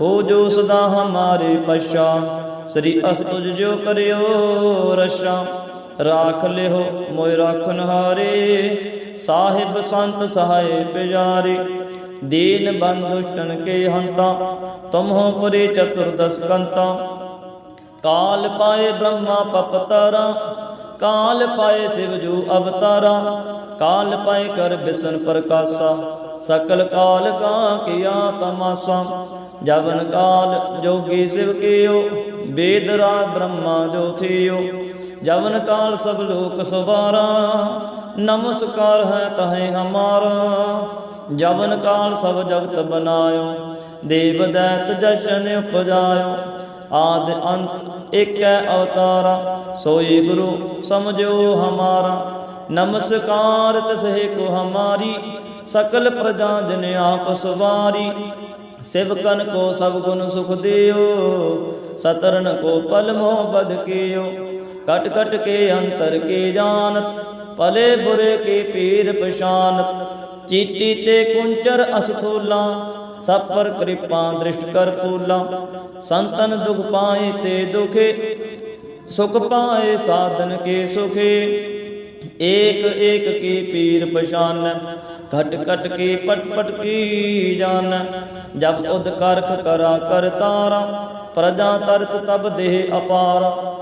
ਹੋ ਜੋ ਸਦਾ ਹਮਾਰੇ ਪਛਾ ਸ੍ਰੀ ਅਸਤੁਜ ਜੋ ਕਰਿਓ ਰਸ਼ਾ ਰਾਖ ਲਿਓ ਮੋਇ ਰਾਖਨ ਹਾਰੇ ਸਾਹਿਬ ਸੰਤ ਸਹਾਏ ਪਿਆਰੇ। ਦੀਨ ਬੰਧੁਸ਼ਟਨ ਕੇ ਹੰਤਾ। ਤੁਮਹੋ ਪਰੇ ਚਤੁਰਦਸ ਕੰਤਾ। ਕਾਲ ਪਾਏ ਬ੍ਰਹਮਾ ਪਪਤਰਾ। ਕਾਲ ਪਾਏ ਸਿਵ ਜੂ ਅਵਤਾਰਾ। ਕਾਲ ਪਾਏ ਕਰ ਬਿਸਨ ਪ੍ਰਕਾਸ਼ਾ। ਸਕਲ ਕਾਲ ਕਾ ਕੀਆ ਤਮਾਸਾ। ਜਵਨ ਕਾਲ ਜੋਗੀ ਸਿਵ ਕੀਓ ਵੇਦ ਰਾਜ ਬ੍ਰਹਮਾ ਜੋ ਥਿਓ। ਜਵਨ ਕਾਲ ਸਭ ਲੋਕ ਸਵਾਰਾ, ਨਮਸਕਾਰ ਹੈ ਤਹੇ ਹਮਾਰਾ। ਜਵਨ ਕਾਲ ਸਭ ਜਗਤ ਬਨਾਇਓ, ਦੇਵ ਦੈਤ ਜਸ਼ਨ ਉਪਜਾਇਓ। ਆਦ ਅੰਤ ਏਕੈ ਅਵਤਾਰਾ, ਸੋਈ ਗੁਰੂ ਸਮਝੋ ਹਮਾਰਾ। ਨਮਸਕਾਰ ਤਸਹਿ ਕੋ ਹਮਾਰੀ, ਸਕਲ ਪ੍ਰਜਾ ਜਨ ਆਪ ਸਵਾਰੀ। ਸਿਵਕਨ ਕੋ ਸਭ ਗੁਣ ਸੁਖ ਦਿਓ, ਸਤਰਨ ਕੋ ਪਲ ਮੋਹ ਬਦ ਕੀਓ। ਕਟ ਕਟ ਕੇ ਅੰਤਰ ਕੇ ਜਾਣਤ, ਭਲੇ ਬੁਰੇ ਕੇ ਪੀਰ ਪਛਾਨਤ। ਚੀਟੀ ਤੇ ਕੁੰਚਰ ਅਸਥੂਲਾ ਸਭ ਪਰ ਕਿਰਪਾ ਦ੍ਰਿਸ਼ਟ ਕਰ ਫੂਲਾ। ਸੰਤਨ ਦੁਖ ਪਾਏ ਤੇ ਦੁਖੇ, ਸੁਖ ਪਾਏ ਸਾਧਨ ਕੇ ਸੁਖੇ। ਏਕ ਏਕ ਕੀ ਪੀਰ ਪਛਾਨ, ਘਟ ਘਟ ਕੇ ਪਟ ਪਟ ਕੀ ਜਾਨ ਜਬ ਉਦ ਕਰਖ ਕਰਾ ਕਰ ਤਾਰਾ, ਪ੍ਰਜਾ ਤਰਤ ਤਬ ਦੇਹ ਅਪਾਰ।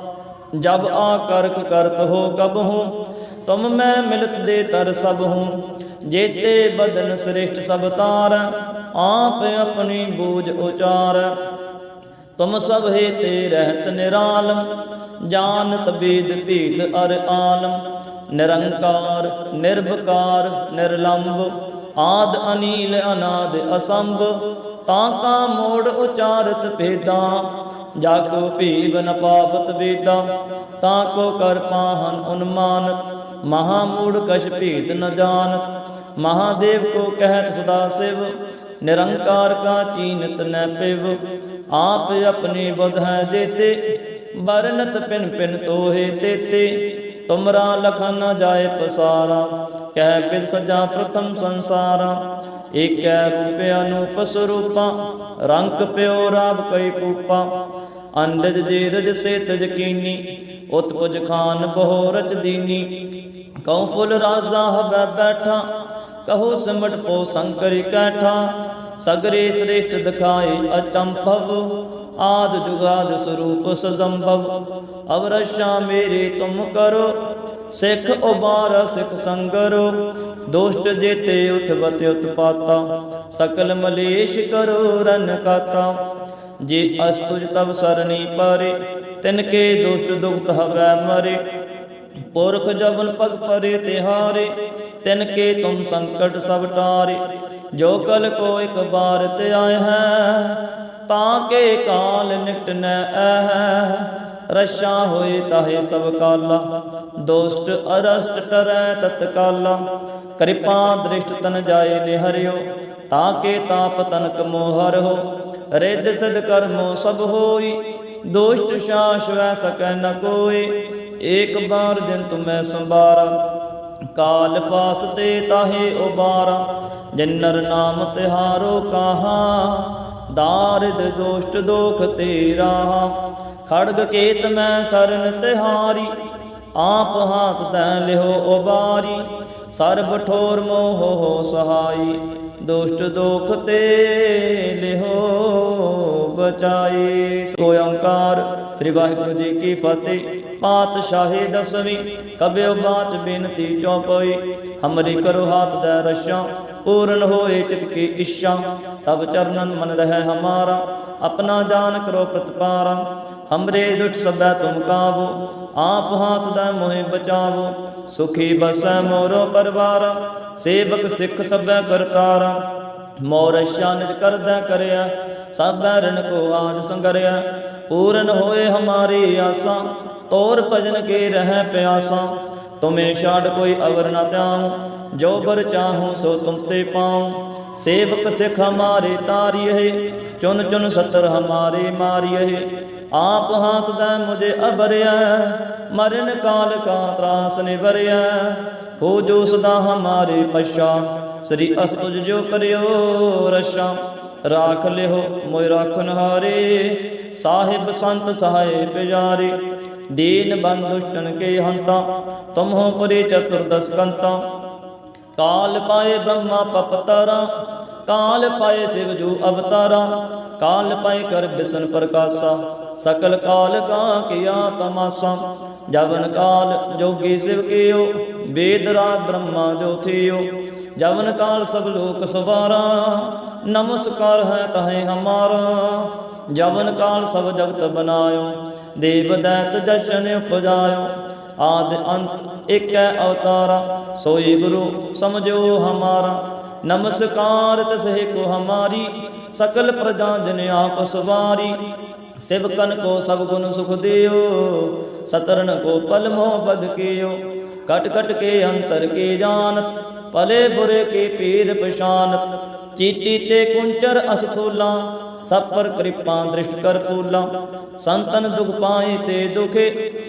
ਜਬ ਆ ਕਰਖ ਕਰਤ ਹੋ ਕਬ ਹੂੰ, ਤੁਮ ਮੈਂ ਮਿਲਤ ਦੇ ਤਰ ਸਭ ਹੂੰ। ਜੇਤੇ ਬਦਨ ਸ੍ਰਿਸ਼ਟ ਸਭ ਤਾਰ, ਆਪ ਆਪਣੀ ਬੂਝ ਉਚਾਰ। ਤੁਮ ਸਭ ਹੈ ਤੇ ਰਹਿਤ ਨਿਰਾਲਮ ਜਾਣਤ ਬੀਦ ਭੀਦ ਅਰ ਆਲਮ। ਨਿਰੰਕਾਰ, ਨਿਰਭਕਾਰ ਨਿਰਲੰਭ ਆਦ ਅਨੀਲ ਅਨਾਦ ਅਸੰਭ, ਤਾਂ ਕਾ ਮੋੜ ਉਚਾਰਤ ਭੇਦਾਂ ਜਾਗੋ ਭੀਵ ਨ ਪਾਪਤ ਵੇਦਾ, ਤਾਂ ਕੋ ਕਰ ਪਾਹਨ ਉਨਮਾਨਤ ਮਹਾ ਮੂੜ ਕਛ ਭੇਦ ਨ ਜਾਣਤ ਮਹਾਦੇਵ ਕੋ ਕਹਿਤ ਸਦਾ ਸਿਵ, ਨਿਰੰਕਾਰ ਕਾ ਚੀਨਤ ਨੈ ਪਿਵ। ਆਪ ਆਪਣੀ ਬੁਧ ਹੈ ਜੇਤੇ ਬਰਨਤ ਪਿਨ ਪਿਨ ਤੋਹੇ ਤੇਤੇ। ਤੁਮਰਾ ਲਖਨ ਨ ਜਾਏ ਪਸਾਰਾ, ਕਹਿ ਬਿਦ ਸਜਾ ਪ੍ਰਥਮ ਸੰਸਾਰਾ। ਏਕੈ ਰੂਪ ਅਨੂਪ ਸਰੂਪਾ, ਰੰਗ ਪਿਓ ਰਾਵ ਕਈ ਪੂਪਾ। ਅੰਡਜ ਜੇ ਰਜ ਸੇ ਤਜ ਕੀਨੀ ਖਾਨ ਬਹੁ ਰਚ ਦੀਨੀ। ਕਉ ਫੁੱਲ ਰਾਜ਼ਾ ਹਵੈ ਬੈਠਾ, ਕਹੋ ਸਿਮਟ ਪੋ ਸੰਕਰਿ ਕੈਠਾ। ਸਗਰੇ ਸ੍ਰੇਸ਼ਟ ਦਿਖਾਏ ਅਚੰਭਵ ਆਦ ਜੁਗਾਦ ਸਰੂਪ ਸਜੰਭਵ, ਅਵਰਸ਼ਾ ਮੇਰੇ ਤੁਮ ਕਰੋ, ਸਿੱਖ ਉਬਾਰ, ਸਿੱਖ ਸੰਗਰੋ, ਦੋਸ਼ਟ ਜੇਤੇ ਉਠਵਤ ਉਤਪਾਤਾ, ਸਕਲ ਮਲੇਸ਼ ਕਰੋ ਰਨ ਕਾਤਾ। ਜੇ ਅਸਤੁਜ ਤਬ ਸਰਣੀ ਪਾਰੇ, ਤਿਨ ਕੇ ਦੁਸ਼ਟ ਦੁਖਤ ਹਵੈ ਮਰੇ। ਪੁਰਖ ਜਵਨ ਪਗ ਪਰੇ ਤਿਹਾਰੇ, ਤਿਨ ਕੇ ਤੁਮ ਸੰਕਟ ਸਭ ਟਾਰੇ। ਜੋ ਕਲ ਕੋ ਇੱਕ ਬਾਰ ਤੇ ਆਏ ਹੈ ਤਾਂ ਕੇ ਕਾਲ ਨਿਕਟ ਨ ਰਸ਼ਾ ਹੋਏ ਤਾਹੇ ਸਭ ਕਾਲਾ। ਦੋਸਤ ਅਰਸਟ ਟਰੈ ਤਤਕਾਲਾ ਕਿਰਪਾ ਦ੍ਰਿਸ਼ਟ ਤਨ ਜਾਏ ਨਿਹਰਿਓ। ਤਾਂ ਕੇ ਤਾਪ ਤਨਕ ਮੋਹਰ ਹੋ ਰਿੱਧ ਸਿਧ ਕਰਮੋ ਸਭ ਹੋਈ। ਦੋਸ਼ਟ ਸ਼ਾਸ ਵੈ ਸਕੈ ਨ ਕੋਏ। ਏਕ ਬਾਰ ਜਿਨ ਤੁਮੈ ਸੰਭਾਰਾ। ਕਾਲ ਫਾਸ ਤੇ ਤਾਹੇ ਉਬਾਰਾ। ਜਿਨਰ ਨਾਮ ਤਿਹਾਰੋ ਕਾਹਾ। ਦਾਰਿਦ ਦੋਸ਼ਟ ਦੋਖ ਤੇਰਾ ਖੜਗ ਕੇਤ ਮੈਂ ਸਰਨ ਤਿਹਾਰੀ ਆਪ ਹਾਥ ਤੈ ਲਿਓ ਉਬਾਰੀ ਸਰਬ ਠੋਰ ਮੋਹ ਹੋ ਸਹਾਈ ਦੁਸ਼ਟ ਦੋਖ ਤੇ ਲਿਹੋ ਬਚਾਈ ਸੋ ਓੰਕਾਰ ਸ੍ਰੀ ਵਾਹਿਗੁਰੂ ਜੀ ਕੀ ਫਤਿਹ ਪਾਤਸ਼ਾਹੀ ਦਸਵੀਂ ਕਬਿਓ ਬਾਤ ਬੇਨਤੀ ਚੌਪਈ ਹਮਰੀ ਕਰੋ ਹਾਥ ਦੇ ਰਸ਼ਾਂ ਪੂਰਨ ਹੋਏ ਚਿਤ ਕੀ ਇੱਛਾ ਤਬ ਚਰਨਨ ਮਨ ਰਹਿ ਹਮਾਰਾ, ਆਪਣਾ ਜਾਨ ਕਰੋ ਪ੍ਰਤਪਾਰਾ। ਹਮਰੇ ਦੁष्ट ਸਭੈ ਤੁਮ ਕਾਵੋ, ਆਪ ਹਾਥ ਦਾ ਮੋਹਿ ਬਚਾਵੋ। ਸੁਖੀ ਬਸੈ ਮੋਰੋ ਪਰਵਾਰ, ਸੇਵਕ ਸਿੱਖ ਸਭੈ ਕਰਤਾਰਾ। ਮੋਰ ਨਿਜ ਕਰਦਾ ਕਰਿਆ ਸਭੈ ਰਿਣ ਕੋ ਆਜ ਸੰਗਰਿਆ। ਪੂਰਨ ਹੋਏ ਹਮਾਰੀ ਆਸਾਂ, ਤੋਰ ਭਜਨ ਕੇ ਰਹਿ ਪਿਆਸਾਂ। ਤੁਮੇ ਛਾੜ ਕੋਈ ਅਵਰ ਨਾ ਧਿਆਉ, ਜੋ ਬਰ ਚਾਹੂੰ ਸੋ ਤੁਮ ਤੇ ਪਾਉ। ਸੇਵਕ ਸਿੱਖ ਹਮਾਰੇ ਤਾਰਿਏ, ਚੁਨ ਚੁਨ ਸਤਰ ਹਮਾਰੇ ਮਾਰਿਏ। ਆਪ ਹਾਥ ਦਾ ਮੁਝੇ ਅਬਰਿਆ, ਮਰਨ ਕਾਲ ਕਾ ਤਰਾਸ ਨਿਵਰਿਆ। ਹੋ ਜੋ ਸਦਾ ਹਮਾਰੇ ਪਛਾ, ਸ੍ਰੀ ਅਸਤੁਜ ਜੋ ਕਰਿਓ ਰਸ਼ਾ ਰਾਖ ਲਿਓ ਮੋਇ ਰਾਖਨ ਹਾਰੇ ਸਾਹਿਬ ਸੰਤ ਸਹਾਏ ਬਿਜਾਰੇ। ਦੀਨ ਬੰਦੁਸ਼ਟਨ ਕੇ ਹੰਤਾ, ਤੁਮਹੋ ਪਰੇ ਚਤੁਰਦਸ ਕੰਤਾ। ਕਾਲ ਪਾਏ ਬ੍ਰਹਮਾ ਪਪਤਰਾ, ਕਾਲ ਪਾਏ ਸਿਵ ਜੂ ਅਵਤਾਰਾ, ਕਾਲ ਪਾਏ ਕਰ ਬਿਸ਼ਨ ਪ੍ਰਕਾਸ਼ਾ, ਸਕਲ ਕਾਲ ਕਾ ਕੀਆ ਤਮਾਸਾ, ਜਵਨ ਕਾਲ ਜੋਗੀ ਸਿਵ ਕੀਓ, ਵੇਦ ਰਾਗ ਬ੍ਰਹਮਾ ਜੋ ਥਿਓ, ਜਵਨ ਕਾਲ ਸਭ ਲੋਕ ਸਵਾਰਾ, ਨਮਸਕਾਰ ਹੈ ਤਹੇ ਹਮਾਰਾ, ਜਵਨ ਕਾਲ ਸਭ ਜਗਤ ਬਨਾਇਓ, ਦੇਵ ਦੈਤ ਜਸ਼ਨ ਉਪਜਾਇਓ, ਆਦ ਅੰਤ ਇੱਕ ਹੈ ਅਵਤਾਰਾ ਸੋਈ ਗੁਰੂ, ਸਮਝੋ ਹਮਾਰਾ। ਨਮਸਕਾਰ ਤਸਹਿ ਕੋ ਹਮਾਰੀ। ਸਕਲ ਪ੍ਰਜਾ ਜਨ ਆਪ ਸਵਾਰੀ। ਸਿਵਕਨ ਕੋ ਸਭ ਗੁਣ ਸੁਖ ਦਿਓ। ਸਤਰਨ ਕੋ ਪਲ ਮੋਹ ਬਦ ਕੀਓ। ਕਟ ਕਟ ਕੇ ਅੰਤਰ ਕੇ ਜਾਣਤ? ਭਲੇ ਬੁਰੇ ਕੇ ਪੀਰ ਪਛਾਨਤ? ਚੀਟੀ ਤੇ ਕੁੰਚਰ ਅਸਥੂਲਾ ਸਭ ਪਰ ਕਿਰਪਾ ਦ੍ਰਿਸ਼ਟ ਕਰ ਫੂਲਾ। ਸੰਤਨ ਦੁਖ ਪਾਏ ਤੇ ਦੁਖੇ।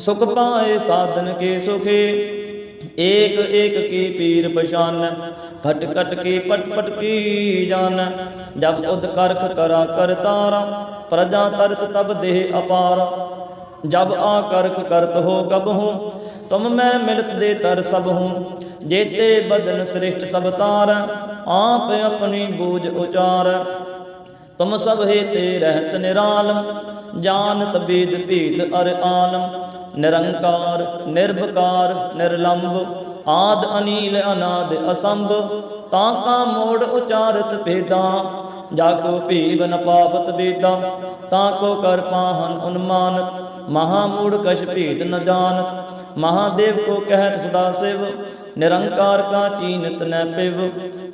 ਸੁਖ ਪਾਏ ਸਾਧਨ ਕੇ ਸੁਖੇ। ਏਕ ਏਕ ਕੀ ਪੀਰ ਪਛਾਨ, ਘਟ ਘਟ ਕੇ ਪਟ ਪਟ ਕੀ ਜਾਨ। ਜਬ ਉਦ ਕਰਖ ਕਰਾ ਕਰਤਾਰਾ ਪ੍ਰਜਾ ਤਰਤ ਤਬ ਦੇਹ ਅਪਾਰ। ਜਬ ਆ ਕਰਖ ਕਰਤ ਹੋ ਕਬ ਹੂੰ, ਤੁਮ ਮੈਂ ਮਿਲਤ ਦੇ ਤਰ ਸਭ ਹੂੰ। ਜੇਤੇ ਬਦਨ ਸ੍ਰਿਸ਼ਟ ਸਭ ਤਾਰ, ਆਪ ਆਪਣੀ ਬੂਝ ਉਚਾਰ। ਤੁਮ ਸਭ ਹੈ ਤੇ ਰਹਿਤ ਨਿਰਾਲਮ ਜਾਨ ਬੀਦ ਭੀਦ ਅਰ ਆਲਮ। ਨਿਰੰਕਾਰ ਨਿਰਭਕਾਰ ਨਿਰਲੰਭ ਆਦ ਅਨੀਲ ਅਨਾਦ ਅਸੰਭ, ਤਾਂ ਕਾ ਮੋੜ ਉਚਾਰਤ ਭੇਦਾ, ਜਾ ਕੋ ਭੀਵ ਨ ਪਾਵਤ ਵੇਦਾ, ਤਾਂ ਕੋ ਕਰ ਪਾਹਨ ਉਨਮਾਨਤ ਮਹਾ ਮੂੜ ਕਛ ਭੇਦ ਨ ਜਾਣਤ ਮਹਾਦੇਵ ਕੋ ਕਹਿਤ ਸਦਾ ਸਿਵ, ਨਿਰੰਕਾਰ ਕਾ ਚੀਨਤ ਨ ਪਿਵ,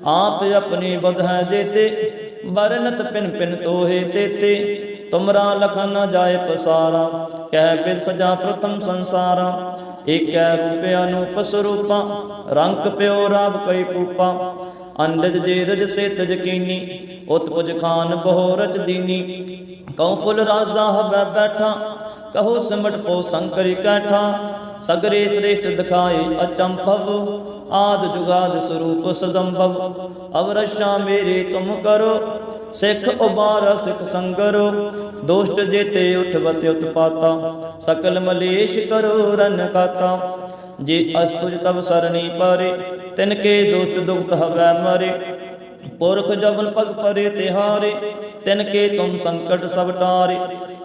ਆਪ ਆਪਣੀ ਬਧ ਹੈ ਜੇਤੇ ਬਰਨਤ ਪਿਨ ਪਿਨ ਤੋਹੇ ਤੇਤੇ ਤੁਮਰਾ ਲਖਨ ਨ ਜਾਏ ਪਸਾਰਾ, ਕਹਿ ਬਿਦ ਸਜਾ ਪ੍ਰਥਮ ਸੰਸਾਰਾ। ਏਕੈ ਰੂਪੇ ਅਨੂਪ ਸਰੂਪਾ, ਰੰਗ ਪਿਓ ਰਾਵ ਕਈ ਪੂਪਾ। ਅੰਡਜ ਜੇ ਰਜ ਸੇ ਤਜ ਕੀਨੀ, ਉਤਪੁਜ ਖਾਨ ਬਹੁ ਰਚ ਦੀਨੀ। ਕਉ ਫੁੱਲ ਰਾਜ਼ਾ ਹਬੈ ਬੈਠਾ, ਕਹੋ ਸਿਮਟ ਪੋ ਸੰਕਰੀ ਕੈਠਾ। ਸਗਰੇ ਸ੍ਰੇਸ਼ਟ ਦਿਖਾਏ ਅਚੰਭਵ, ਆਦ ਜੁਗਾਦ ਸਰੂਪ ਸਦੰਭਵ। ਅਵਰਸ਼ਾ ਮੇਰੇ ਤੁਮ ਕਰੋ ਸਿੱਖ ਉਬਾਰ, ਸਿੱਖ ਸੰਗਰੋ, ਦੋਸ਼ਟ ਜੇਤੇ ਉਠਵਤ ਉਤਪਾਤਾ, ਸਕਲ ਮਲੇਸ਼ ਕਰੋ, ਰਨ ਕਾਤਾ। ਜੇ ਅਸਤੁਜ ਤਬ ਸਰਣੀ ਪਾਰੇ, ਤਿਨ ਕੇ ਦੋਸ਼ਟ ਦੁਖਤ ਹਵੈ ਮਰੇ। ਪੁਰਖ ਜਵਨ ਪਗ ਪਰੇ ਤਿਹਾਰੇ, ਤਿਨ ਕੇ ਤੁਮ ਸੰਕਟ ਸਭ ਟਾਰੇ।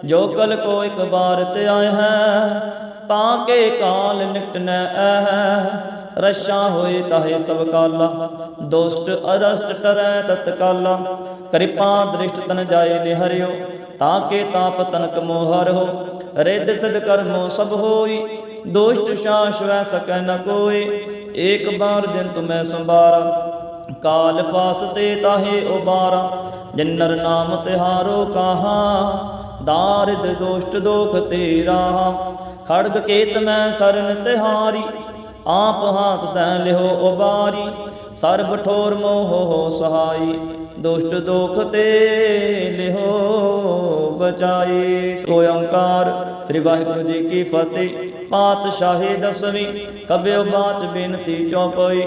ਜੋ ਕਲ ਕੋ ਇੱਕ ਬਾਰ ਤੇ ਆਏ ਹੈ, ਤਾਂ ਕੇ ਕਾਲ ਨਿਕਟਨੈ ਐ ਰਸ਼ਾ ਹੋਏ ਤਾਹੇ ਸਭ ਕਾਲਾ। ਦੋਸਤ ਅਰਸਟ ਟਰੈ ਤਤਕਾਲਾ ਕਿਰਪਾ ਦ੍ਰਿਸ਼ਟ ਤਨ ਜਾਏ ਨਿਹਰਿਓ ਤਾਂ ਕੇ ਤਾਪ ਤਨਕ ਮੋਹਰ ਹੋ ਰਿੱਧ ਸਿਧ ਕਰਮੋ ਸਭ ਹੋਈ, ਦੋਸ਼ਟ ਸ਼ਾਸ਼ਵੈ ਸਕੈ ਨ ਕੋਈ ਏਕ ਬਾਰ ਜਿਨ ਤੁਮੈ ਸੰਭਾਰਾ, ਕਾਲ ਫਾਸ ਤੇ ਤਾਹੇ ਉਬਾਰਾ। ਜਿਨਰ ਨਾਮ ਤਿਹਾਰੋ ਕਾਹਾ, ਦਾਰਿਦ ਦੋਸ਼ਟ ਦੋਖ ਤੇਰਾ। ਖੜਗ ਕੇਤ ਮੈਂ ਸਰਨ ਤਿਹਾਰੀ ਆਪ ਹਾਥ ਤੈ ਲਿਓ ਉਬਾਰੀ, ਸਰਬ ਠੋਰ ਮੋਹ ਹੋ ਸਹਾਈ, ਦੁਸ਼ਟ ਦੋਖ ਤੇ ਲਿਹੋ ਬਚਾਈ। ਸੋ ਓੰਕਾਰ, ਸ੍ਰੀ ਵਾਹਿਗੁਰੂ ਜੀ ਕੀ ਫਤਿਹ। ਪਾਤਸ਼ਾਹੀ ਦਸਵੀਂ ਕਬਿਓ ਬਾਤ ਬੇਨਤੀ ਚੌਪਈ।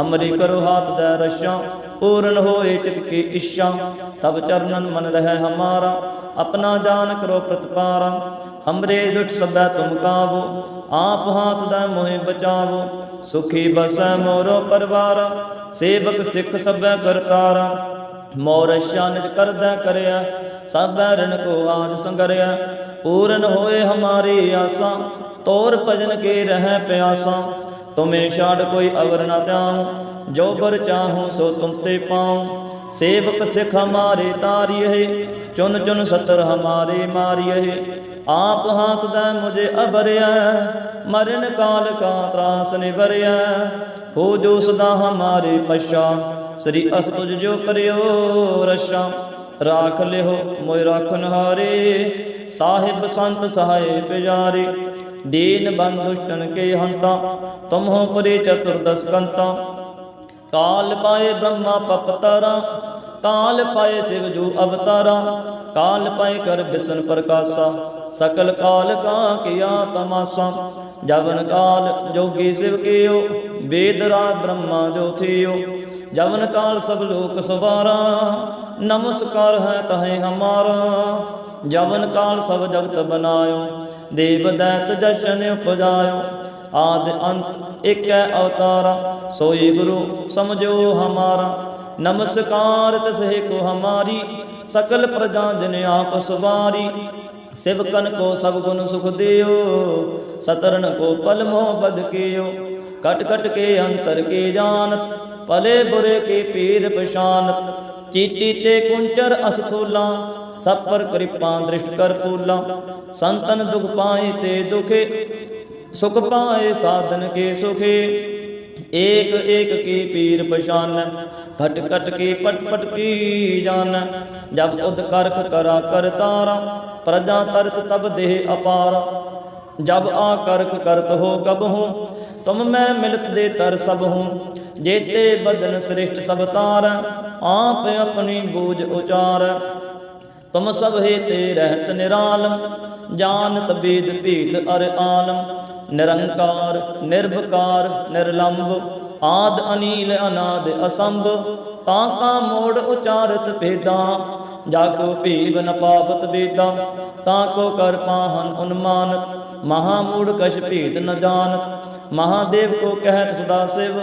ਹਮਰੀ ਕਰੋ ਹਾਥ ਦਾ ਰਸ਼ਾਂ, ਪੂਰਨ ਹੋਏ ਚਿਤ ਕੀ ਇੱਛਾ। ਤਬ ਚਰਨਨ ਮਨ ਰਹਿ ਹਮਾਰਾ, ਆਪਣਾ ਜਾਨ ਕਰੋ ਪ੍ਰਤਪਾਰਾ। ਹਮਰੇ ਦੁਟ ਸਭੈ ਤੁਮ ਕਾਵੋ ਆਪ ਹਾਥ ਦਾ ਮੋਹਿ ਬਚਾਵੋ, ਸੁਖੀ ਬਸੈ ਮੋਰੋ ਪਰਵਾਰ, ਸੇਵਕ ਸਿੱਖ ਸਭੈ ਕਰਤਾਰਾ। ਮੋਰਸ਼ਾ ਨਿਜ ਕਰਦਾ ਕਰਿਆ ਸਭੈ ਰਣ ਕੋ ਆਜ ਸੰਗਰਿਆ। ਪੂਰਨ ਹੋਏ ਹਮਾਰੀ ਆਸਾਂ, ਤੋਰ ਭਜਨ ਕੇ ਰਹਿ ਪਿਆਸਾ। ਤੁਮੇ ਛਾੜ ਕੋਈ ਅਵਰ ਨਾ ਧਿਆਉ, ਜੋ ਬਰ ਚਾਹੂੰ ਸੋ ਤੁਮ ਤੇ ਪਾਉ। ਸੇਵਕ ਸਿੱਖ ਹਮਾਰੇ ਤਾਰੀਏ, ਚੁਨ ਚੁਨ ਸਤਰ ਹਮਾਰੇ ਮਾਰੀਏ। ਆਪ ਹਾਥ ਦਾ ਮੁਝੇ ਅਬਰਿਆ, ਮਰਨ ਕਾਲ ਕਾ ਤਰਾਸ ਨਿਵਰਿਆ। ਹੋ ਜੋ ਸਦਾ ਹਮਾਰੇ ਪਛਾ, ਸ੍ਰੀ ਅਸਤੁਜ ਜੋ ਕਰਿਓ ਰਸ਼ਾ ਰਾਖ ਲਿਓ ਮੋਇ ਰਾਖਨ ਹਾਰੇ ਸਾਹਿਬ ਸੰਤ ਸਹਾਏ ਪਿਆਰੇ ਦੀਨ ਬੰਦੁਸ਼ਟਨ ਕੇ ਹੰਤਾ, ਤੁਮਹੁ ਪਰੇ ਚਤੁਰਦਸ ਕੰਤਾ। ਕਾਲ ਪਾਏ ਬ੍ਰਹਮਾ ਪਪਤਰਾ ਕਾਲ ਪਾਏ ਸਿਵ ਜੂ ਅਵਤਾਰਾ। ਕਾਲ ਪਾਏ ਕਰ ਬਿਸ਼ਨ ਪ੍ਰਕਾਸ਼ਾ। ਸਕਲ ਕਾਲ ਕਾ ਕੀਆ ਤਮਾਸਾ, ਜਵਨ ਕਾਲ ਜੋਗੀ ਸਿਵ ਕੀਓ, ਵੇਦ ਰਾ ਬ੍ਰਹਮਾ ਜੋ ਥਿਓ, ਜਵਨ ਕਾਲ ਸਭ ਲੋਕ ਸਵਾਰਾ, ਨਮਸਕਾਰ ਹੈ ਤਹੇ ਹਮਾਰਾ, ਜਵਨ ਕਾਲ ਸਭ ਜਗਤ ਬਨਾਇਓ, ਦੇਵ ਦੈਤ ਜਸ਼ਨ ਉਪਜਾਇਓ, ਆਦ ਅੰਤ ਇਕ ਅਵਤਾਰਾ, ਸੋਈ ਗੁਰੂ ਸਮਝੋ ਹਮਾਰਾ, ਨਮਸਕਾਰ ਤਸਹਿ ਕੋ ਹਮਾਰੀ, ਸਕਲ ਪ੍ਰਜਾ ਜਨ ਆਪ ਸਵਾਰੀ ਸਿਵਕਨ ਕੋ ਸਭ ਗੁਣ ਸੁਖ ਦਿਓ, ਸਤਰਨ ਕੋ ਪਲ ਮੋਹ ਬਦ ਕੀਓ। ਕਟ ਕਟ ਕੇ ਅੰਤਰ ਕੇ ਜਾਣਤ, ਭਲੇ ਬੁਰੇ ਕੇ ਪੀਰ ਪਛਾਨਤ। ਚੀਟੀ ਤੇ ਕੁੰਚਰ ਅਸਥੂਲਾ ਸਭ ਪਰ ਕਿਰਪਾ ਦ੍ਰਿਸ਼ਟ ਕਰ ਫੂਲਾ। ਸੰਤਨ ਦੁਖ ਪਾਏ ਤੇ ਦੁਖੇ, ਸੁਖ ਪਾਏ ਸਾਧਨ ਕੇ ਸੁਖੇ। ਏਕ ਏਕ ਕੀ ਪੀਰ ਪਛਾਨ, ਘਟ ਘਟ ਕੀ ਪਟ ਪਟ ਕੀ ਜਾਨ ਜਬ ਉਦ ਕਰਖ ਕਰਾ ਕਰਤਾਰਾ ਪ੍ਰਜਾ ਤਰਤ ਤਬ ਦੇਹ ਅਪਾਰ। ਜਬ ਆ ਕਰਖ ਕਰਤ ਹੋ ਕਬ ਹੂੰ, ਤੁਮ ਮੈਂ ਮਿਲਤ ਦੇ ਤਰ ਸਭ ਹੂੰ। ਜੇਤੇ ਬਦਨ ਸ੍ਰਿਸ਼ਟ ਸਭ ਤਾਰ, ਆਪ ਆਪਣੀ ਬੂਝ ਉਚਾਰ। ਤੁਮ ਸਭ ਤੇ ਰਹਿਤ ਨਿਰਾਲਮ ਜਾਣਤ ਬੇਦ ਭੇਦ ਅਰ ਆਲਮ ਨਿਰੰਕਾਰ, ਨਿਰਭਕਾਰ ਨਿਰਲੰਭ ਆਦ ਅਨੀਲ ਅਨਾਦ ਅਸੰਭ, ਤਾਂ ਕਾ ਮੋੜ ਉਚਾਰਤ ਭੇਦਾਂ। ਜਾ ਕੋ ਭੀਵ ਨ ਪਾਵਤ ਵੇਦਾਂ ਤਾਂ ਕੋ ਕਰ ਪਾਹਨ ਉਨਮਾਨਤ ਮਹਾ ਮੂੜ ਕਛ ਭੇਦ ਨ ਜਾਣਤ ਮਹਾਦੇਵ ਕੋ ਕਹਿਤ ਸਦਾ ਸਿਵ,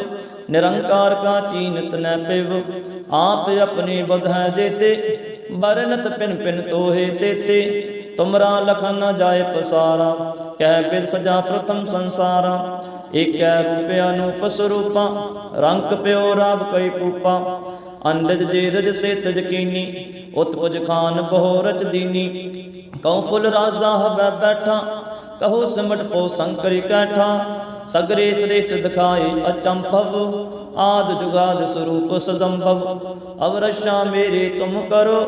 ਨਿਰੰਕਾਰ ਕਾ ਚੀਨਤ ਨੈ ਪਿਵ। ਆਪ ਆਪਣੀ ਬਧ ਜੇਤੇ ਬਰਨਤ ਪਿਨ ਪਿਨ ਤੋਹੇ ਤੇਤੇ। ਤੁਮਰਾ ਲਖਨ ਨ ਜਾਏ ਪਸਾਰਾ, ਕਹਿ ਬਿਰ ਸਜਾ ਪ੍ਰਥਮ ਸੰਸਾਰਾ। ਏਕੈ ਰੂਪਿਆ ਨੂੰ ਪਸਰੂਪਾ ਰੰਗ ਪਿਓ ਰਾਵ ਕਈ ਪੂਪਾ ਅੰਡਜ ਜੇ ਰਜ ਸੇ ਤਜ ਕੀਨੀ ਉਤਪੁਜ ਖਾਨ ਬਹੁ ਰਚ ਦੀਨੀ ਕਉ ਫੁੱਲ ਰਾਜ਼ਾ ਹਵੈ ਬੈਠਾ ਕਹੋ ਸਿਮਟ ਪੋ ਸੰਕਰੀ ਕੈਠਾ। ਸਗਰੇ ਸ੍ਰੇਸ਼ਟ ਦਿਖਾਏ ਅਚੰਭਵ ਆਦ ਜੁਗਾਦ ਸਰੂਪ ਸਦੰਭਵ ਅਵਰਸ਼ਾ ਮੇਰੇ ਤੁਮ ਕਰੋ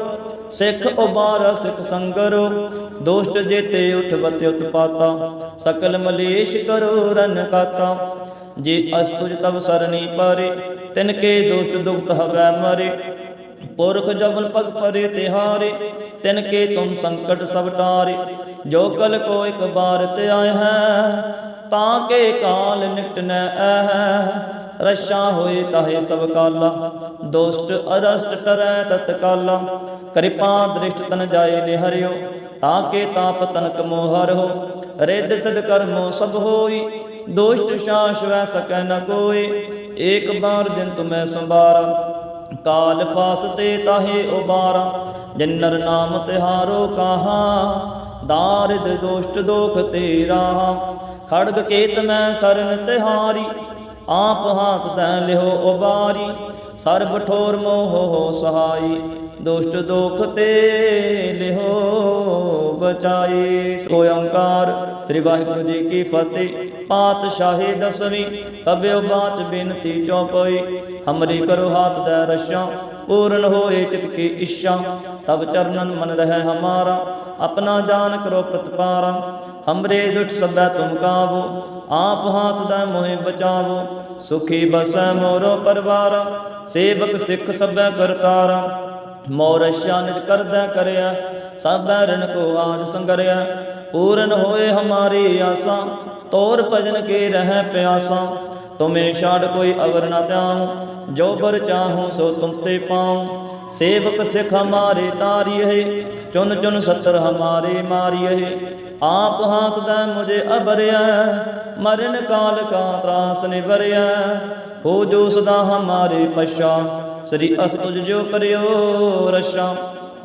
ਸਿੱਖ ਉਬਾਰ ਸਿੱਖ ਸੰਗਰੋ। ਦੋਸ਼ਟ ਜੇਤੇ ਉਠਵਤ ਉਤਪਾਤਾ ਸਕਲ ਮਲੇਸ਼ ਕਰੋ ਰਨ ਕਾਤਾ। ਜੇ ਅਸਤੁਜ ਤਬ ਸਰਨੀ ਪਰੇ ਤਿਨ ਕੇ ਦੋਸ਼ਟ ਦੁਖਤ ਹਵੈ ਮਰੇ। ਪੁਰਖ ਜਵਨ ਪਗ ਪਰੇ ਤਿਹਾਰੇ ਤਿਨ ਕੇ ਤੁਮ ਸੰਕਟ ਸਭ ਟਾਰੇ। ਜੋ ਕਲ ਕੋ ਇਕ ਬਾਰ ਤੇ ਆਏ ਹੈ, ਤਾਂ ਕੇ ਕਾਲ ਨਿਕਟਨੈ ਐ ਰਸ਼ਾ ਹੋਏ ਤਾਹੇ ਸਭ ਕਾਲਾ ਦੋਸਤ ਅਰਸਟ ਟਰੈ ਤਤਕਾਲਾ ਕਿਰਪਾ ਦ੍ਰਿਸ਼ਟ ਤਨ ਜਾਏ ਨੇ ਤਾਂ ਕੇ ਤਾਪ ਤਨਕ ਮੋਹਰ ਹੋ ਰਿੱਧ ਸਿਧ ਕਰਮੋ ਸਭ ਹੋਈ, ਦੋਸ਼ਟ ਸ਼ਾਸ ਵੈ ਸਕੈ ਨ ਕੋਈ। ਏਕ ਬਾਰ ਜਿਨ ਤੁਮੈ ਸੰਭਾਰਾ, ਕਾਲ ਫਾਸ ਤਾਹੇ ਉਬਾਰਾ, ਜਿਨਰ ਨਾਮ ਤਿਹਾਰੋ ਕਾਹਾ, ਦਾਰਿਦ ਦੋਸ਼ਟ ਦੋਖ ਤੇਰਾ ਖੜਗ ਕੇਤ ਮੈਂ ਸਰਨ ਤਿਹਾਰੀ, ਆਪ ਹਾਥ ਤੈ ਲਿਓ ਉਬਾਰੀ, ਸਰਬ ਠੋਰ ਮੋਹ ਹੋ ਸਹਾਈ। ਦੁਸ਼ਟ ਦੋਖ ਤੇ ਲਿਓ ਬਚਾਈ ਸੋ ਓੰਕਾਰ, ਸ੍ਰੀ ਵਾਹਿਗੁਰੂ ਜੀ ਕੀ ਫਤਿਹ। ਪਾਤਸ਼ਾਹੀ ਦਸਵੀਂ ਕਬਿਓ ਬਾਚ ਬੇਨਤੀ ਚੌਪਈ। ਹਮਰੀ ਕਰੋ ਹਾਥ ਦਾ ਰਸ਼ਾਂ, ਪੂਰਨ ਹੋਏ ਚਿਤ ਕੀ ਇੱਛਾ। ਤਬ ਚਰਨਨ ਮਨ ਰਹਿ ਹਮਾਰਾ, ਆਪਣਾ ਜਾਨ ਕਰੋ ਪ੍ਰਤਪਾਰਾ। ਹਮਰੇ ਦੁष्ट ਸਭੈ ਤੁਮ ਕਾਵੋ, ਆਪ ਹਾਥ ਦਾ ਮੋਹਿ ਬਚਾਵੋ। ਸੁਖੀ ਬਸੈ ਮੋਰੋ ਪਰਵਾਰਾ, ਸੇਵਕ ਸਿੱਖ ਸਭੈ ਕਰਤਾਰਾ। ਮੋਰਸ਼ਾ ਨਿਜ ਕਰਦਾ ਕਰਿਆ, ਸਭੈ ਰਣ ਕੋ ਆਜ ਸੰਗਰਿਆ। ਪੂਰਨ ਹੋਏ ਹਮਾਰੀ ਆਸਾਂ, ਤੋਰ ਭਜਨ ਕੇ ਰਹਿ ਪਿਆਸਾ। ਤੁਮੇ ਛਾੜ ਕੋਈ ਅਵਰ ਨਾ ਧਿਆਉ, ਜੋ ਬਰ ਚਾਹੂੰ ਸੋ ਤੁਮ ਤੇ ਪਾਉ। ਸੇਵਕ ਸਿੱਖ ਹਮਾਰੇ ਤਾਰੀਏ, ਚੁਨ ਚੁਨ ਸਤਰ ਹਮਾਰੇ ਮਾਰੀਏ। ਆਪ ਹਾਥ ਦਾ ਮੁਝੇ ਅਬਰਿਆ, ਮਰਨ ਕਾਲ ਕਾ ਤਰਾਸ ਨਿਵਰਿਆ। ਹੋ ਜੋ ਸਦਾ ਹਮਾਰੇ ਪਛਾ ਸ੍ਰੀ ਅਸਤੁਜ ਜੋ ਕਰਿਓ ਰਸ਼ਾ,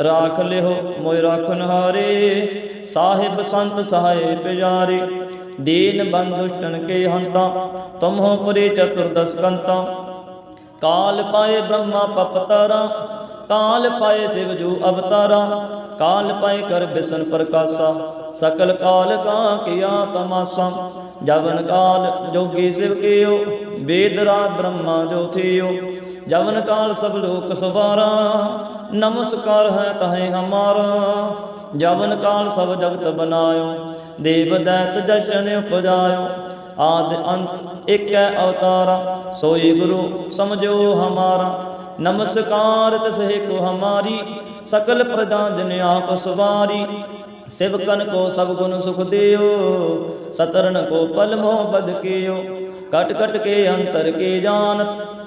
ਰਾਖ ਲਿਓ ਮੋਇ ਰਾਖਨ ਹਾਰੇ ਸਾਹਿਬ ਸੰਤ ਸਹਾਏ ਪਿਆਰੇ ਦੀਨ ਬੰਦੁਸ਼ਟਨ ਕੇ ਹੰਤਾ, ਤੁਮਹੋ ਪੁਰੀ ਚਤੁਰਦਸ ਕੰਤਾ। ਕਾਲ ਪਾਏ ਬ੍ਰਹਮਾ ਪਪਤਰਾ ਕਾਲ ਪਾਏ ਸਿਵ ਜੂ ਅਵਤਾਰਾ। ਕਾਲ ਪਾਏ ਕਰ ਬਿਸਨ ਪ੍ਰਕਾਸ਼ਾ, ਸਕਲ ਕਾਲ ਕਾ ਕੀਆ ਤਮਾਸਾ। ਜਵਨ ਕਾਲ ਜੋਗੀ ਸਿਵ ਕੀਓ ਵੇਦ ਰਾ ਬ੍ਰਹਮਾ ਜੋ ਥਿਓ। ਜਵਨ ਕਾਲ ਸਭ ਲੋਕ ਸਵਾਰਾ, ਨਮਸਕਾਰ ਹੈ ਤਹੇ ਹਮਾਰਾ। ਜਵਨ ਕਾਲ ਸਭ ਜਗਤ ਬਨਾਇਓ, ਦੇਵ ਦੈਤ ਜਸ਼ਨ ਉਪਜਾਇਓ। ਆਦ ਅੰਤ ਇੱਕ ਅਵਤਾਰਾ ਸੋਈ ਗੁਰੂ ਸਮਝੋ ਹਮਾਰਾ। ਨਮਸਕਾਰ ਤਸਹਿ ਕੋ ਹਮਾਰੀ, ਸਕਲ ਪ੍ਰਜਾ ਜਨ ਆਪ ਸਵਾਰੀ। ਸਿਵਕਨ ਕੋ ਸਭ ਗੁਣ ਸੁਖ ਦਿਓ ਸਤਰਨ ਕੋ ਪਲ ਮੋਹ ਬਦ ਕੀਓ ਕਟ ਕਟ ਕੇ ਅੰਤਰ ਕੇ ਜਾਣਤ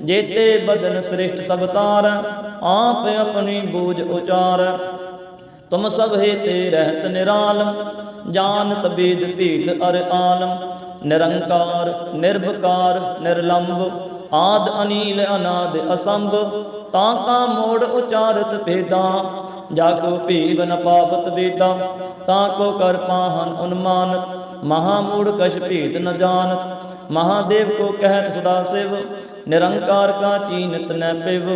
ਜੇਤੇ ਬਦਨ ਸ੍ਰਿਸ਼ਟ ਸਭ ਤਾਰ, ਆਪ ਆਪਣੀ ਬੂਝ ਉਚਾਰ। ਤੁਮ ਸਭ ਹੈ ਤੇ ਰਹਿਤ ਨਿਰਾਲਮ ਜਾਣਤ ਬੀਦ ਭੀਦ ਅਰ ਆਲਮ ਨਿਰੰਕਾਰ ਨਿਰਭਕਾਰ ਨਿਰਲੰਭ ਆਦ ਅਨੀਲ, ਅਨਾਦ ਅਸੰਭ, ਤਾਂ ਕਾ ਮੋੜ ਉਚਾਰਤ ਭੇਦਾ। ਜਾ ਕੋ ਭੀਵ ਨ ਪਾਵਤ ਵੇਦਾ, ਤਾਂ ਕੋ ਕਰ ਪਾਹਨ ਉਨਮਾਨ। ਮਹਾ ਮੂੜ ਕਛ ਭੇਦ ਨ ਜਾਣਤ ਮਹਾਦੇਵ ਕੋ ਕਹਿਤ ਸਦਾ ਸਿਵ। ਨਿਰੰਕਾਰ ਕਾ ਚੀਨਤ ਨੈ ਪਿਵ,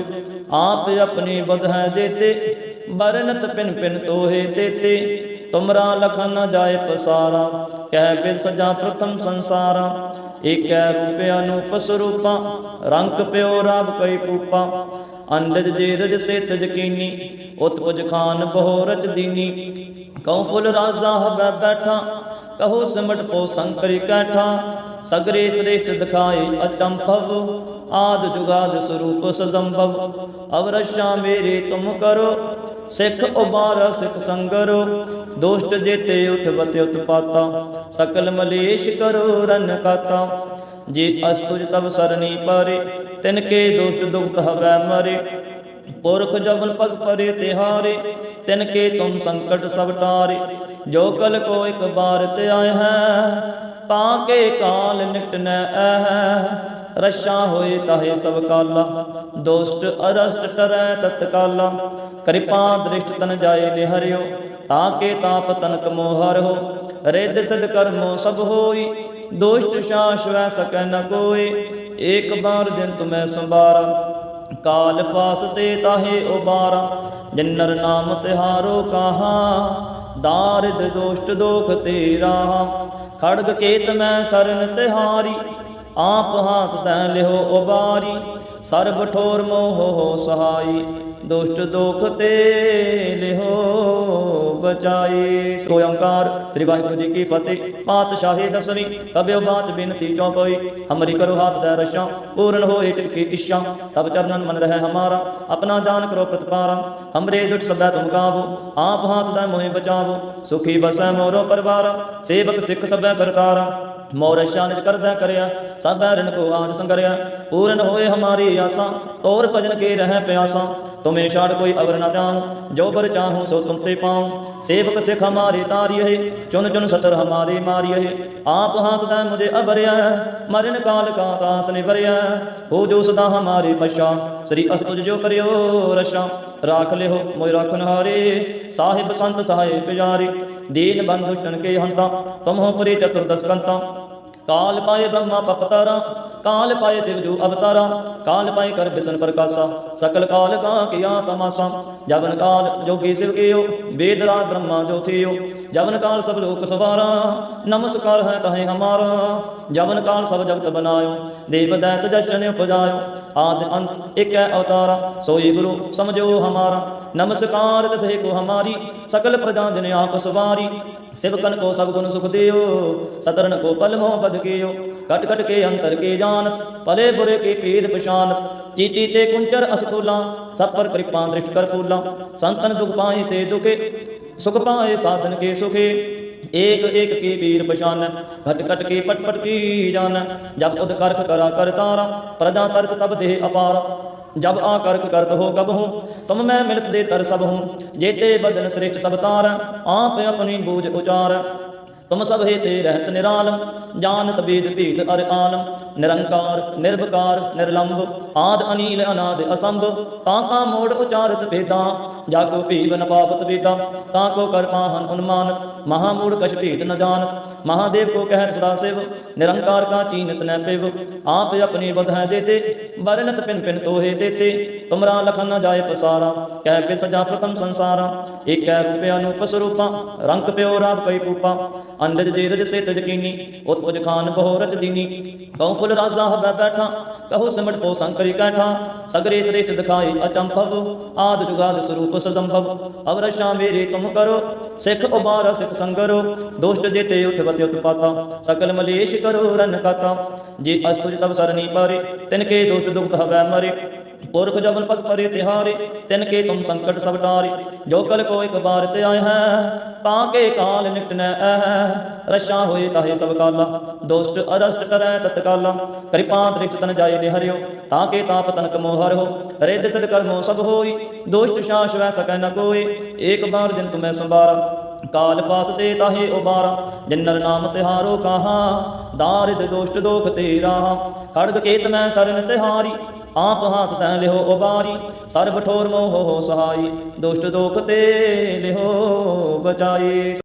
ਆਪ ਆਪਣੀ ਬੁਧ ਹੈ ਬਰਨਤ ਪਿਨ ਪਿਨ ਤੋਹੇ ਤੇਤੇ। ਤੁਮਰਾ ਲਖਨ ਨ ਜਾਏ ਪਸਾਰਾ, ਕਹਿ ਬਿਦ ਸਜਾ ਪ੍ਰਥਮ ਸੰਸਾਰਾ। ਏਕੈ ਰੂਪ ਅਨੂਪ ਸਰੂਪਾ, ਰੰਗ ਪਿਓ ਰਾਵ ਕਈ ਪੂਪਾ। ਅੰਡਜ ਜੇ ਰਜ ਸੇ ਤਜ ਕੀਨੀ ਖਾਨ ਬਹੁ ਰਜ ਦੀਨੀ। ਕਉ ਫੁੱਲ ਰਾਜ਼ਾ ਹਬੈ ਬੈਠਾ, ਕਹੋ ਸਿਮਟ ਪੋ ਸੰਕਰੀ ਕੈਠਾ। ਸਗਰੇ ਸ੍ਰੇਸ਼ਟ ਦਿਖਾਏ ਅਚੰਭਵ ਆਦ ਜੁਗਾਦ ਸਰੂਪ ਸਜੰਭਵ, ਅਵਰਸ਼ਾ ਮੇਰੇ ਤੁਮ ਕਰੋ, ਸਿੱਖ ਉਬਾਰ ਸਿੱਖ ਸੰਗਰੋ, ਦੋਸ਼ਟ ਜੇਤੇ ਉਠਵਤ ਉਤਪਾਤਾ, ਸਕਲ ਮਲੇਸ਼ ਕਰੋ ਰਨ ਕਾਤਾ ਜੇ ਅਸਤੁਜ ਤਬ ਸਰਨੀ ਪਾਰੇ, ਤਿਨ ਕੇ ਦੋਸ਼ਟ ਦੁਖਤ ਹਵੈ ਮਰੇ, ਪੁਰਖ ਜਵਨ ਪਗ ਪਰੇ ਤਿਹਾਰੇ, ਤਿਨ ਕੇ ਤੁਮ ਸੰਕਟ ਸਭ ਟਾਰੇ, ਜੋ ਕਲ ਕੋ ਇੱਕ ਬਾਰ ਤੇ ਆਏ ਹੈ, ਤਾਂ ਕੇ ਕਾਲ ਨਿਕਟਨੈ ਐ ਰਸ਼ਾ ਹੋਏ ਤਾਹੇ ਸਭ ਕਾਲਾ ਦੋਸਤ ਅਰਸਟ ਟਰੈ ਤਤਕਾਲਾ ਕਿਰਪਾ ਦ੍ਰਿਸ਼ਟ ਤਨ ਜਾਏ ਨਿਹਰਿਓ, ਤਾਂ ਕੇ ਤਾਪ ਤਨਕ ਮੋਹਰ ਹੋ। ਰਿੱਧ ਸਿਧ ਕਰਮੋ ਸਭ ਹੋਈ, ਦੋਸ਼ਟ ਸ਼ਾਸ਼ਵੈ ਸਕੈ ਨ ਕੋਏ। ਏਕ ਬਾਰ ਦਿਨ ਤੁਮੈ ਸੰਭਾਰਾ, ਕਾਲ ਫਾਸ ਤੇ ਤਾਹੇ ਉਬਾਰਾ। ਜਨਰ ਨਾਮ ਤਿਹਾਰੋ ਕਾਹਾ, ਦਾਰਿਦ ਦੋਸ਼ਟ ਦੋਖ ਤੇਰਾ ਖੜਗ ਕੇਤ ਮੈਂ ਸਰਨ ਤਿਹਾਰੀ ਆਪ ਹਾਥ ਤੈ ਲਿਓ ਉਬਾਰੀ ਸਰਬ ਠੋਰ ਮੋਹ ਸਹਾਈ, ਦੁਸ਼ਟ ਦੋਖ ਤੇ ਲਿਓ ਬਚਾਈ। ਸੋ ਓੰਕਾਰ, ਸ੍ਰੀ ਵਾਹਿਗੁਰੂ ਜੀ ਕੀ ਫਤਿਹ। ਪਾਤਸ਼ਾਹੀ ਦਸਵੀਂ ਕਬਿਓ ਬਾਤ ਬਿਨਤੀ ਚੌਪਈ ਹਮਰੀ ਕਰੋ ਹਾਥ ਦੈ ਰਸ਼ਾਂ, ਪੂਰਨ ਹੋਏ ਚਿਤ ਕੀ ਇੱਛਾ। ਤਬ ਚਰਨਨ ਮਨ ਰਹਿ ਹਮਾਰਾ, ਆਪਣਾ ਜਾਨ ਕਰੋ ਪ੍ਰਤਪਾਰਾ। ਹਮਰੇ ਦੁਟ ਸਦਾ ਤੁਮ ਗਾਵੋ, ਆਪ ਹਾਥ ਦਾ ਮੋਹਿ ਬਚਾਵੋ। ਸੁਖੀ ਬਸੈ ਮੋਰੋ ਪਰਵਾਰਾ, ਸੇਵਕ ਸਿੱਖ ਸਭੈ ਕਰਤਾਰਾ। ਮੋਰ ਸ਼ਾਨਿਤ ਕਰਦਾ ਕਰਿਆ ਸਭੈ ਰਿਣ ਕੋ ਆਜ ਸੰਗਰਿਆ, ਪੂਰਨ ਹੋਏ ਹਮਾਰੀ ਆਸਾਂ ਔਰ ਭਜਨ ਕੇ ਰਹਿ ਪਿਆਸਾਂ। ਤੁਮੇ ਛਾੜ ਕੋਈ ਅਵਰ ਨਾ ਜਾਉ ਜੋ ਬਰ ਚਾਹੂੰ ਸੋ ਤੁਮ ਤੇ ਪਾਉ ਸੇਵਕ ਸਿਖ ਹਮਾਰੇ ਤਾਰਿਏ ਚੁਨ ਚੁਨ ਸਤਰ ਹਮਾਰੇ ਮਾਰਿਏ ਆਪ ਹਾਥ ਦਾ ਮੁਝੇ ਅਬਰਿਆ ਮਰਨ ਕਾਲ ਕਾ ਰਾਸ ਨਿਵਰਿਆ। ਹੋ ਜੋ ਸਦਾ ਹਮਾਰੇ ਪਛਾ, ਸ੍ਰੀ ਅਸਤੁਜ ਜੋ ਕਰਿਓ ਰਸ਼ਾ ਰਾਖ ਲਿਓ ਮੋਇ ਰਾਖਨ ਹਾਰੇ ਸਾਹਿਬ ਸੰਤ ਸਹਾਏ ਪਿਆਰੇ। ਦੀਨ ਬੰਧੁ ਟਣ ਕੇ ਹੰਤਾ ਤੁਮ ਹੋ ਪੁਰੀ ਚਤੁਰਦਸ ਕਾਲ ਪਾਏ ਬ੍ਰਹਮਾ ਪਪਤਾਰਾ ਕਾਲ ਪਾਏ ਸਿਵ ਜੂ ਅਵਤਾਰਾ, ਕਾਲ ਪਾਏ ਕਰ ਬਿਸਨ ਪ੍ਰਕਾਸ਼ਾ, ਸਕਲ ਕਾਲ ਕਾ ਕਿਆ ਤਮਾਸਾ ਜਬਨ ਕਾਲ ਜੋਗੀ ਸਿਵ ਕੀਓ, ਵੇਦ ਬ੍ਰਹਮਾ ਜੋ ਥਿਓ ਕਾਲ ਸਭ ਲੋਕ ਸਵਾਰਾ, ਨਮਸਕਾਰ ਹੈ ਤਹੇ ਹਮਾਰਾ, ਜਵਨ ਕਾਲ ਸਭ ਜਗਤ ਬਨਾਇਓ, ਦੇਵ ਦੈਤ ਜਸ਼ਨ ਉਪਜਾਇਓ, ਆਦ ਅੰਤ ਇਕ ਹੈ ਅਵਤਾਰਾ, ਸੋਈ ਗੁਰੂ ਸਮਝੋ ਹਮਾਰਾ, ਨਮਸਕਾਰ ਤਸੇ ਕੋ ਹਮਾਰੀ, ਸਕਲ ਪ੍ਰਜਾ ਜਨ ਆਪ ਸਵਾਰੀ, ਸਿਵ ਕਨ ਕੋ ਸਭ ਗੁਣ ਸੁਖ ਦਿਓ ਸਤਰਨ ਕੋ ਪਲ ਮੋਹ ਬਦ ਗਇਓ ਕਟ ਕਟ ਕੇ ਅੰਤਰ ਕੇ ਜਾਣਤ ਭਲੇ ਬੁਰੇ ਕੀ ਪੀਰ ਪਛਾਨਤ ਚੀਤੀ ਤੇ ਕੁੰਚਰ ਅਸਤੂਲਾ ਸਭ ਪਰ ਕਿਰਪਾ ਦ੍ਰਿਸ਼ਟ ਕਰ ਫੂਲਾ। ਸੰਤਨ ਦੁਖ ਪਾਏ ਤੇ ਦੁਖੇ। ਸੁਖ ਪਾਏ ਸਾਧਨ ਕੇ ਸੁਖੇ। ਏਕ ਏਕ ਕੀ ਵੀਰ ਪਛਾਨ। ਘਟ ਘਟ ਕੀ ਪਟ ਪਟ ਕੀ ਜਾਨ ਜਬ ਉਦ ਕਰਕ ਕਰਾ ਕਰਤਾਰਾ ਪ੍ਰਜਾ ਤਰਤ ਤਬ ਦੇਹ ਅਪਾਰ। ਜਬ ਆ ਕਰਕ ਕਰਤ ਹੋ ਕਬ ਹੂੰ। ਤੁਮ ਮੈਂ ਮਿਲਤ ਦੇ ਤਰ ਸਭ ਹੂੰ। ਜੇਤੇ ਬਦਨ ਸ੍ਰਿਸ਼ਟ ਸਭ ਤਾਰ। ਆਪ ਆਪਣੀ ਬੂਝ ਉਚਾਰ। ਤੁਮ ਸਭ ਹੇਤੇ ਰਹਿਤ ਨਿਰਾਲਮ ਜਾਣਤ ਵੇਦ ਭੇਦ ਅਰ ਆਲਮ ਨਿਰੰਕਾਰ ਨਿਰਭਕਾਰ ਨਿਰਲੰਭ ਆਦ ਅਨੀਲ, ਅਨਾਦ ਅਸੰਭ। ਤਾਂ ਕਾ ਮੋੜ ਉਚਾਰਤ ਵੇਦਾਂ ਜਾ ਕੋ ਭੀਵਨ ਪਾਪਤ ਵੇਦਾਂ। ਤਾਂ ਕੋ ਕਰਮਾਹਨ ਉਨਮਾਨ ਮਹਾਮੂੜ ਕਛ ਭੇਦ ਨ ਜਾਣ ਮਹਾਦੇਵ ਕੋ ਕਹਿ ਸਦਾ ਸਿਵ। निरंकार का चीनत न पिव आप अपनी बध है देते वर्णत पिन पिन तोहे देते तुमरा लखन न जाए पसारा कह पे सजा प्रथम संसारा एक कह रूपे अनूप स्वरूपा रंग प्यो राव कई पूपा अंडज जीरज से तजकीनी उत उज खान बहु रज दीनी बहु फुल राजा हबै बैठा कहो सिमट पो संकरी कैठा सगरे श्रेष्ठ दिखाई अचंभव आद जुगाद स्वरूप सदंभव अवरशा मेरे तुम करो सिख उबारा सिख संगरो दोष्ट जेते उठवत उत्पाता सकल मलेश करो ਕਰੋ, ਰਨ ਕਾਤਾ ਜੇ ਅਸਤੁਜ ਤਬ ਸਰਨੀ ਪਾਰੇ, ਤਿਨ ਕੇ ਦੁਸ਼ਟ ਦੁਖਤ ਹਵੈ ਮਰੇ। ਪੁਰਖ ਜਵਨ ਪਗ ਪਰੇ ਤਿਹਾਰੇ, ਤਿਨ ਕੇ ਤੁਮ ਸੰਕਟ ਸਭ ਟਾਰੇ ਜੋ ਕਲ ਕੋ ਇਕ ਬਾਰ ਤੇ ਆਇ ਹੈ, ਤਾਂ ਕੇ ਕਾਲ ਨਿਕਟ ਨੈ ਐ ਰਸ਼ਾ ਹੋਏ ਤਾਹੇ ਸਭ ਕਾਲਾ, ਦੋਸਤ ਅਰਸਟ ਕਰੈ ਤਤਕਾਲਾ। ਕਿਰਪਾ ਦ੍ਰਿਸ਼ਟ ਤਨ ਜਾਏ ਨਿਹਰਿਓ, ਤਾਂ ਕੇ ਤਾਪ ਤਨਕ ਮੋਹਰ ਹੋ ਰਿੱਧ ਸਿਧ ਕਰਮੋ ਸਭ ਹੋਈ, ਦੋਸਤ ਸ਼ਾਸ਼ਵੈ ਸਕੈ ਨ ਕੋਏ। ਏਕ ਬਾਰ ਦਿਨ ਤੁਮੈ ਸੰਭਾਰਾ ਕਾਲ ਫਾਸ ਦੇ ਤਾਹੇ ਉਬਾਰਾ ਜਿਨਰ ਨਾਮ ਤਿਹਾਰੋ ਕਹਾ, ਦਾਰਿਦ ਦੋਸ਼ਟ ਦੋਖ ਤੇਰਾ। ਖੜਗ ਕੇਤ ਮੈਂ ਸਰਨ ਤਿਹਾਰੀ, ਆਪ ਹਾਥ ਤੈ ਲਿਹੋ ਉਬਾਰੀ, ਸਰਬ ਠੋਰ ਮੋਹ ਹੋ ਸਹਾਈ, ਦੁਸ਼ਟ ਦੋਖ ਤੇ ਲਿਹੋ ਬਚਾਈ।